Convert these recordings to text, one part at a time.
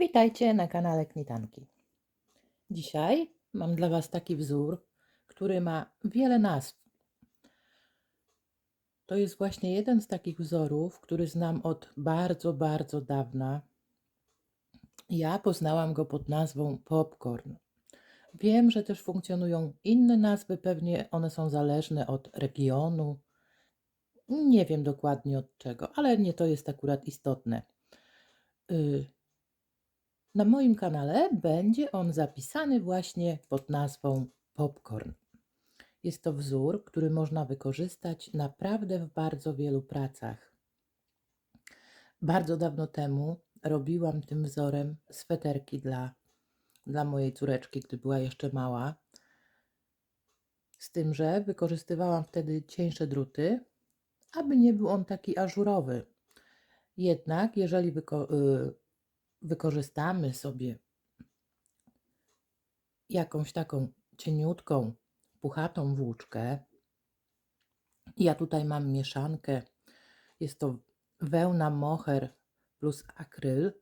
Witajcie na kanale Knitanki. Dzisiaj mam dla Was taki wzór, który ma wiele nazw. To jest właśnie jeden z takich wzorów, który znam od bardzo, bardzo dawna. Ja poznałam go pod nazwą popcorn. Wiem, że też funkcjonują inne nazwy, pewnie one są zależne od regionu. Nie wiem dokładnie od czego, ale nie to jest akurat istotne. Y, na moim kanale będzie on zapisany właśnie pod nazwą popcorn. Jest to wzór, który można wykorzystać naprawdę w bardzo wielu pracach. Bardzo dawno temu robiłam tym wzorem sweterki dla, dla mojej córeczki, gdy była jeszcze mała. Z tym, że wykorzystywałam wtedy cieńsze druty, aby nie był on taki ażurowy. Jednak, jeżeli y, wykorzystamy sobie jakąś taką cieniutką, puchatą włóczkę. Ja tutaj mam mieszankę. Jest to wełna moher plus akryl.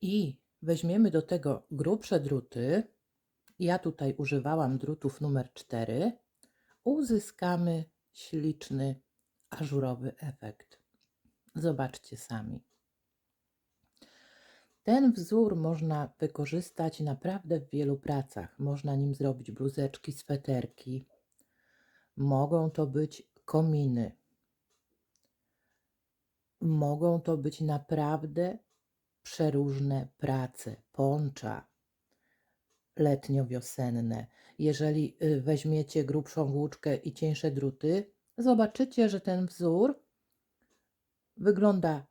I weźmiemy do tego grubsze druty. Ja tutaj używałam drutów numer 4. Uzyskamy śliczny, ażurowy efekt. Zobaczcie sami. Ten wzór można wykorzystać naprawdę w wielu pracach. Można nim zrobić bluzeczki, sweterki. Mogą to być kominy. Mogą to być naprawdę przeróżne prace, poncza letnio-wiosenne. Jeżeli y, weźmiecie grubszą włóczkę i cieńsze druty, zobaczycie, że ten wzór wygląda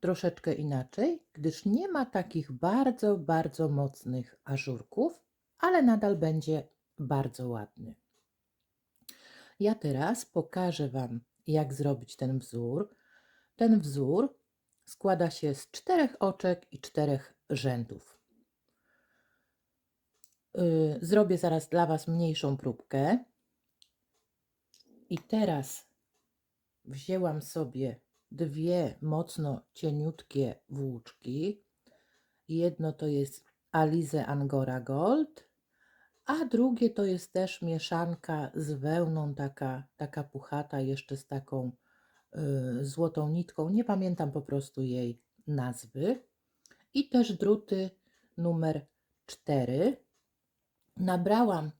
troszeczkę inaczej, gdyż nie ma takich bardzo, bardzo mocnych ażurków, ale nadal będzie bardzo ładny. Ja teraz pokażę Wam, jak zrobić ten wzór. Ten wzór składa się z czterech oczek i czterech rzędów. Yy, Zrobię zaraz dla Was mniejszą próbkę. I teraz wzięłam sobie dwie mocno cieniutkie włóczki. Jedno to jest Alize Angora Gold, a drugie to jest też mieszanka z wełną, taka, taka puchata, jeszcze z taką y, złotą nitką. Nie pamiętam po prostu jej nazwy. I też druty numer 4. Nabrałam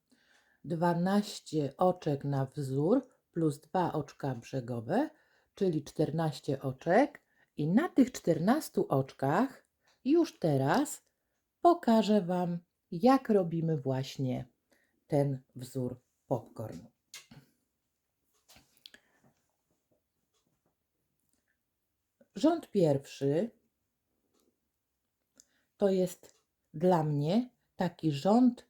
12 oczek na wzór plus dwa oczka brzegowe czyli 14 oczek. I na tych 14 oczkach już teraz pokażę Wam, jak robimy właśnie ten wzór popcorn. Rząd pierwszy to jest dla mnie taki rząd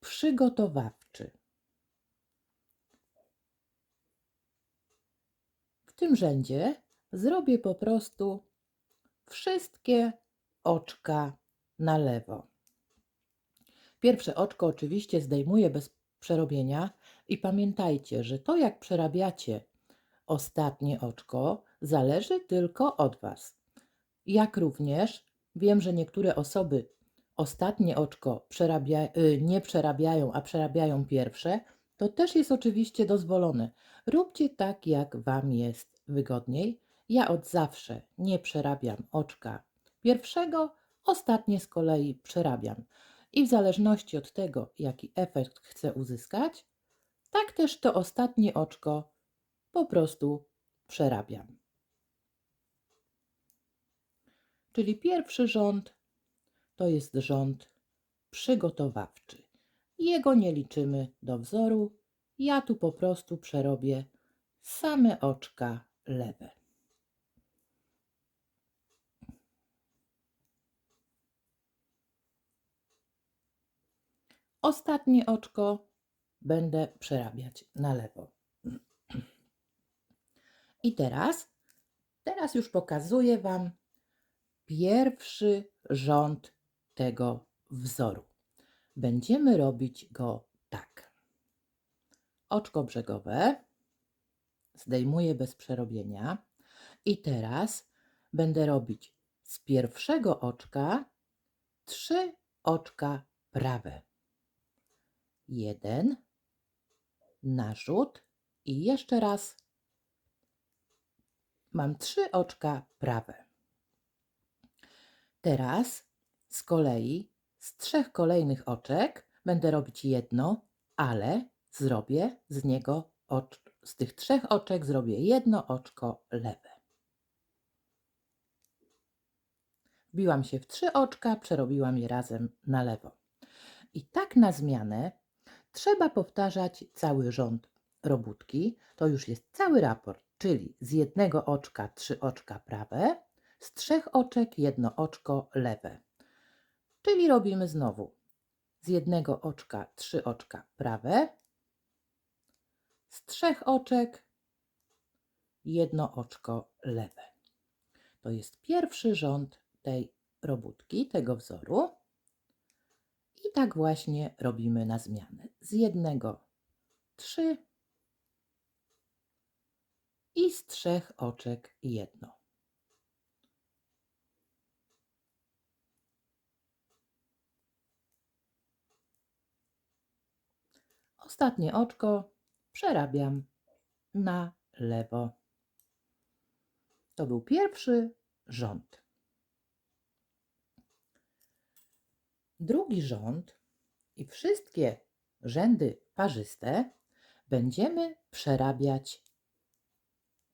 przygotowawczy. Tym rzędzie zrobię po prostu wszystkie oczka na lewo. Pierwsze oczko oczywiście zdejmuję bez przerobienia i pamiętajcie, że to jak przerabiacie ostatnie oczko zależy tylko od Was. Jak również wiem, że niektóre osoby ostatnie oczko przerabia, y, nie przerabiają, a przerabiają pierwsze, to też jest oczywiście dozwolone. Róbcie tak, jak Wam jest wygodniej. Ja od zawsze nie przerabiam oczka pierwszego, ostatnie z kolei przerabiam. I w zależności od tego, jaki efekt chcę uzyskać, tak też to ostatnie oczko po prostu przerabiam. Czyli pierwszy rząd to jest rząd przygotowawczy. Jego nie liczymy do wzoru. Ja tu po prostu przerobię same oczka lewe. Ostatnie oczko będę przerabiać na lewo. I teraz, teraz już pokazuję Wam pierwszy rząd tego wzoru. Będziemy robić go tak. Oczko brzegowe zdejmuję bez przerobienia i teraz będę robić z pierwszego oczka trzy oczka prawe. Jeden, narzut i jeszcze raz. Mam trzy oczka prawe. Teraz z kolei z trzech kolejnych oczek będę robić jedno, ale zrobię z niego ocz, z tych trzech oczek zrobię jedno oczko lewe. Wbiłam się w trzy oczka, przerobiłam je razem na lewo. I tak na zmianę trzeba powtarzać cały rząd robótki. To już jest cały raport, czyli z jednego oczka trzy oczka prawe, z trzech oczek jedno oczko lewe. Czyli robimy znowu z jednego oczka trzy oczka prawe, z trzech oczek jedno oczko lewe. To jest pierwszy rząd tej robótki, tego wzoru. I tak właśnie robimy na zmianę. Z jednego trzy i z trzech oczek jedno. Ostatnie oczko przerabiam na lewo. To był pierwszy rząd. Drugi rząd i wszystkie rzędy parzyste będziemy przerabiać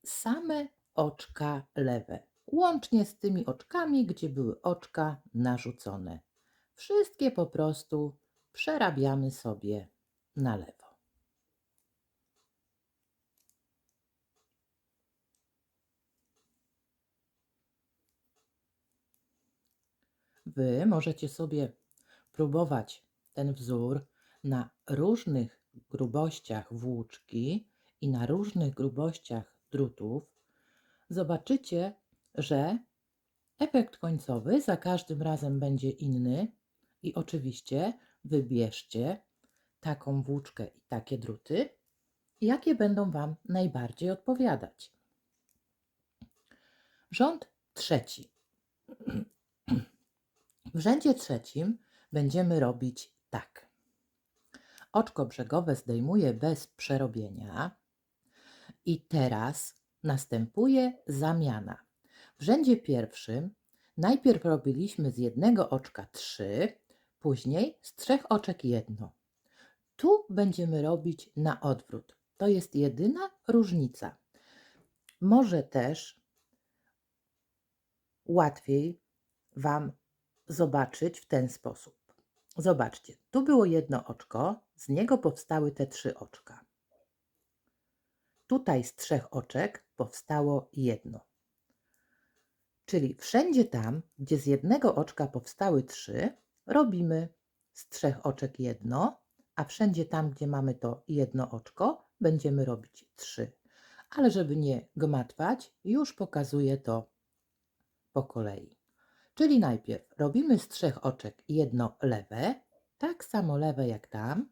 same oczka lewe, łącznie z tymi oczkami, gdzie były oczka narzucone. Wszystkie po prostu przerabiamy sobie na lewo. Wy możecie sobie próbować ten wzór na różnych grubościach włóczki i na różnych grubościach drutów. Zobaczycie, że efekt końcowy za każdym razem będzie inny i oczywiście wybierzcie taką włóczkę i takie druty, jakie będą Wam najbardziej odpowiadać. Rząd trzeci. W rzędzie trzecim będziemy robić tak. Oczko brzegowe zdejmuję bez przerobienia i teraz następuje zamiana. W rzędzie pierwszym najpierw robiliśmy z jednego oczka trzy, później z trzech oczek jedno. Tu będziemy robić na odwrót. To jest jedyna różnica. Może też łatwiej Wam zobaczyć w ten sposób. Zobaczcie, tu było jedno oczko, z niego powstały te trzy oczka. Tutaj z trzech oczek powstało jedno. Czyli wszędzie tam, gdzie z jednego oczka powstały trzy, robimy z trzech oczek jedno, a wszędzie tam, gdzie mamy to jedno oczko, będziemy robić trzy. Ale żeby nie gmatwać, już pokazuję to po kolei. Czyli najpierw robimy z trzech oczek jedno lewe, tak samo lewe jak tam.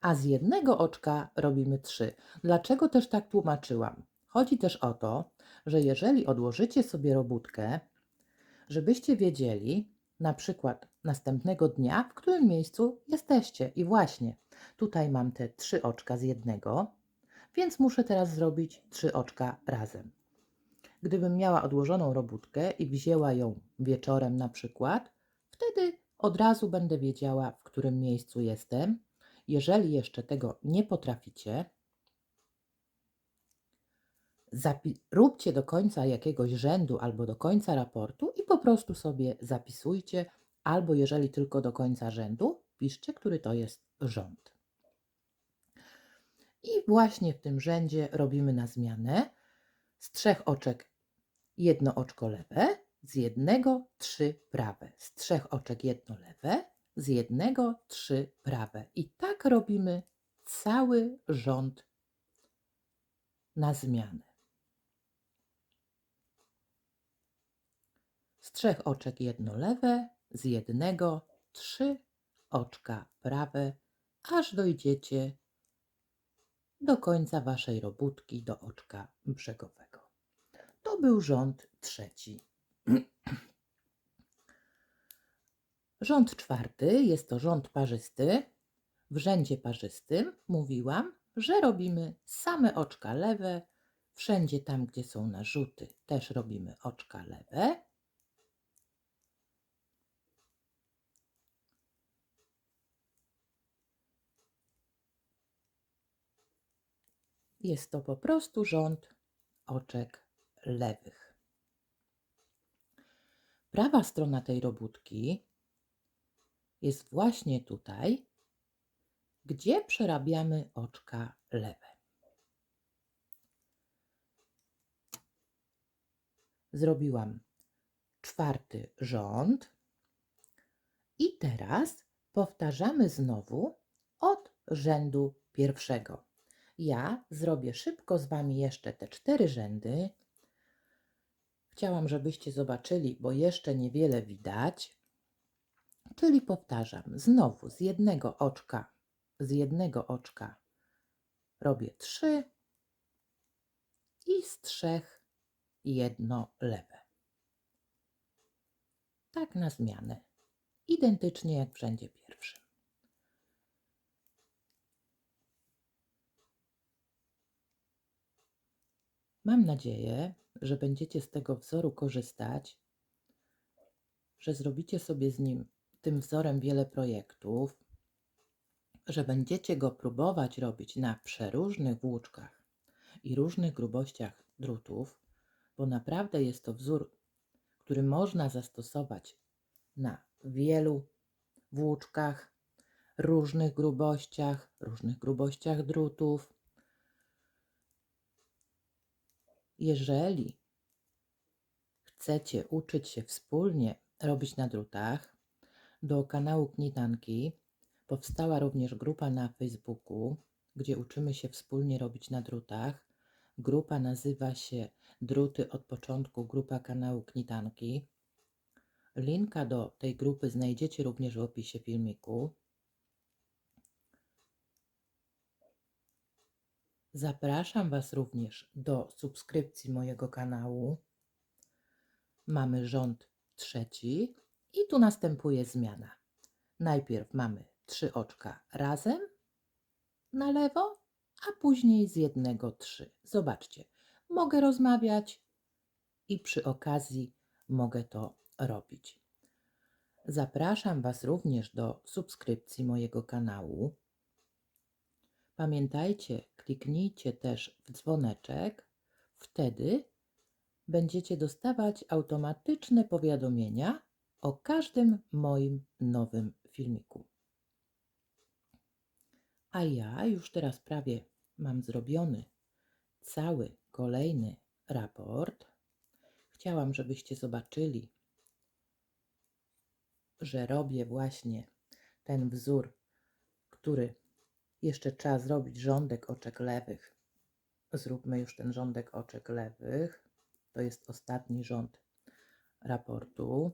A z jednego oczka robimy trzy. Dlaczego też tak tłumaczyłam? Chodzi też o to, że jeżeli odłożycie sobie robótkę, żebyście wiedzieli, na przykład następnego dnia, w którym miejscu jesteście. I właśnie tutaj mam te trzy oczka z jednego, więc muszę teraz zrobić trzy oczka razem. Gdybym miała odłożoną robótkę i wzięła ją wieczorem na przykład, wtedy od razu będę wiedziała, w którym miejscu jestem. Jeżeli jeszcze tego nie potraficie, róbcie do końca jakiegoś rzędu albo do końca raportu i po prostu sobie zapisujcie, albo jeżeli tylko do końca rzędu, piszcie, który to jest rząd. I właśnie w tym rzędzie robimy na zmianę z trzech oczek jedno oczko lewe, z jednego trzy prawe, z trzech oczek jedno lewe, z jednego trzy prawe. I tak robimy cały rząd na zmianę. Z trzech oczek jedno lewe, z jednego trzy oczka prawe, aż dojdziecie do końca Waszej robótki do oczka brzegowego. To był rząd trzeci. Rząd czwarty jest to rząd parzysty. W rzędzie parzystym mówiłam, że robimy same oczka lewe. Wszędzie tam, gdzie są narzuty, też robimy oczka lewe. Jest to po prostu rząd oczek lewych. Prawa strona tej robótki jest właśnie tutaj, gdzie przerabiamy oczka lewe. Zrobiłam czwarty rząd i teraz powtarzamy znowu od rzędu pierwszego. Ja zrobię szybko z Wami jeszcze te cztery rzędy. Chciałam, żebyście zobaczyli, bo jeszcze niewiele widać. Czyli powtarzam, znowu z jednego oczka, z jednego oczka robię trzy i z trzech jedno lewe. Tak na zmianę. Identycznie jak w rzędzie pierwszym. Mam nadzieję, że będziecie z tego wzoru korzystać, że zrobicie sobie z nim, tym wzorem, wiele projektów, że będziecie go próbować robić na przeróżnych włóczkach i różnych grubościach drutów, bo naprawdę jest to wzór, który można zastosować na wielu włóczkach, różnych grubościach, różnych grubościach drutów. Jeżeli chcecie uczyć się wspólnie robić na drutach, do kanału Knitanki powstała również grupa na Facebooku, gdzie uczymy się wspólnie robić na drutach. Grupa nazywa się Druty od początku, grupa kanału Knitanki. Linka do tej grupy znajdziecie również w opisie filmiku. Zapraszam Was również do subskrypcji mojego kanału. Mamy rząd trzeci i tu następuje zmiana. Najpierw mamy trzy oczka razem na lewo, a później z jednego trzy. Zobaczcie, mogę rozmawiać i przy okazji mogę to robić. Zapraszam Was również do subskrypcji mojego kanału. Pamiętajcie, kliknijcie też w dzwoneczek, wtedy będziecie dostawać automatyczne powiadomienia o każdym moim nowym filmiku. A ja już teraz prawie mam zrobiony cały kolejny raport. Chciałam, żebyście zobaczyli, że robię właśnie ten wzór, który jeszcze trzeba zrobić rządek oczek lewych. Zróbmy już ten rządek oczek lewych. To jest ostatni rząd raportu.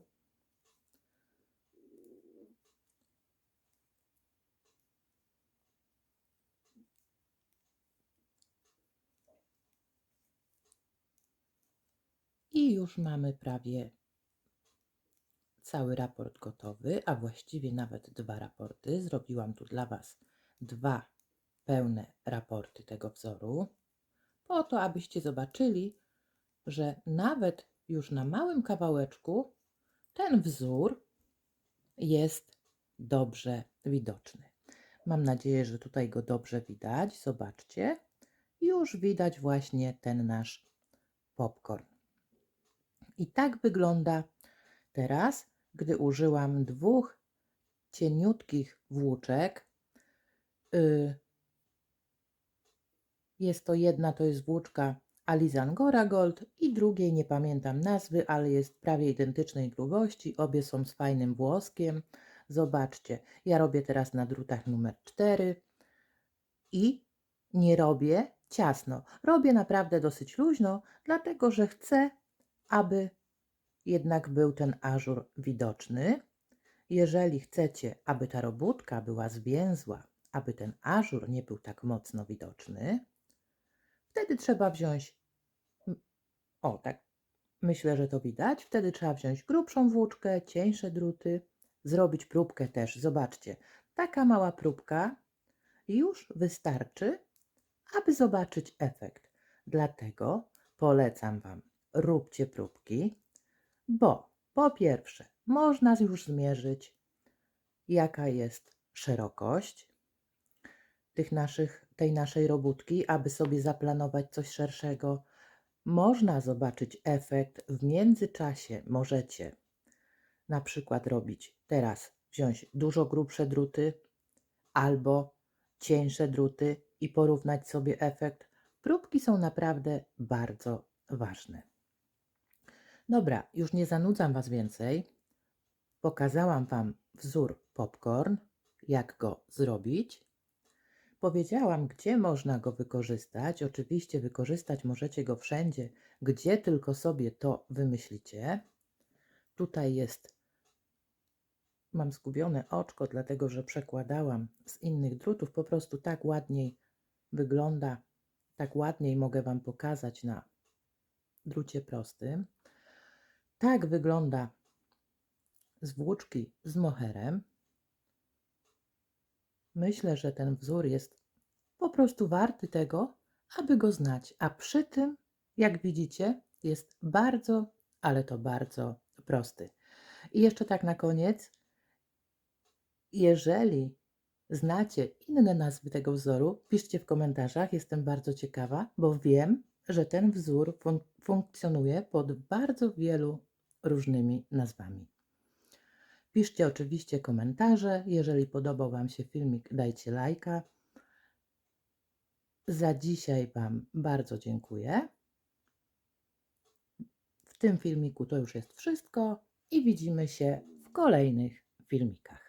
I już mamy prawie cały raport gotowy, a właściwie nawet dwa raporty. Zrobiłam tu dla Was dwa pełne raporty tego wzoru, po to, abyście zobaczyli, że nawet już na małym kawałeczku ten wzór jest dobrze widoczny. Mam nadzieję, że tutaj go dobrze widać. Zobaczcie, już widać właśnie ten nasz popcorn. I tak wygląda teraz, gdy użyłam dwóch cieniutkich włóczek. Y, Jest to jedna, to jest włóczka Alizangora Gold i drugiej nie pamiętam nazwy, ale jest prawie identycznej grubości. Obie są z fajnym włoskiem. Zobaczcie, ja robię teraz na drutach numer 4 i nie robię ciasno. Robię naprawdę dosyć luźno, dlatego że chcę, aby jednak był ten ażur widoczny. Jeżeli chcecie, aby ta robótka była zwięzła, aby ten ażur nie był tak mocno widoczny, wtedy trzeba wziąć, o tak, myślę, że to widać, wtedy trzeba wziąć grubszą włóczkę, cieńsze druty, zrobić próbkę też. Zobaczcie, taka mała próbka już wystarczy, aby zobaczyć efekt. Dlatego polecam Wam, róbcie próbki, bo po pierwsze, można już zmierzyć, jaka jest szerokość tych naszych, tej naszej robótki, aby sobie zaplanować coś szerszego. Można zobaczyć efekt w międzyczasie. Możecie na przykład robić teraz, wziąć dużo grubsze druty albo cieńsze druty i porównać sobie efekt. Próbki są naprawdę bardzo ważne. Dobra, już nie zanudzam Was więcej. Pokazałam Wam wzór popcorn, jak go zrobić. Powiedziałam, gdzie można go wykorzystać. Oczywiście wykorzystać możecie go wszędzie, gdzie tylko sobie to wymyślicie. Tutaj jest, mam zgubione oczko, dlatego że przekładałam z innych drutów. Po prostu tak ładniej wygląda, tak ładniej mogę Wam pokazać na drucie prostym. Tak wygląda z włóczki z moherem. Myślę, że ten wzór jest po prostu warty tego, aby go znać. A przy tym, jak widzicie, jest bardzo, ale to bardzo prosty. I jeszcze tak na koniec, jeżeli znacie inne nazwy tego wzoru, piszcie w komentarzach. Jestem bardzo ciekawa, bo wiem, że ten wzór fun- funkcjonuje pod bardzo wielu różnymi nazwami. Piszcie oczywiście komentarze. Jeżeli podobał Wam się filmik, dajcie lajka. Za dzisiaj Wam bardzo dziękuję. W tym filmiku to już jest wszystko i widzimy się w kolejnych filmikach.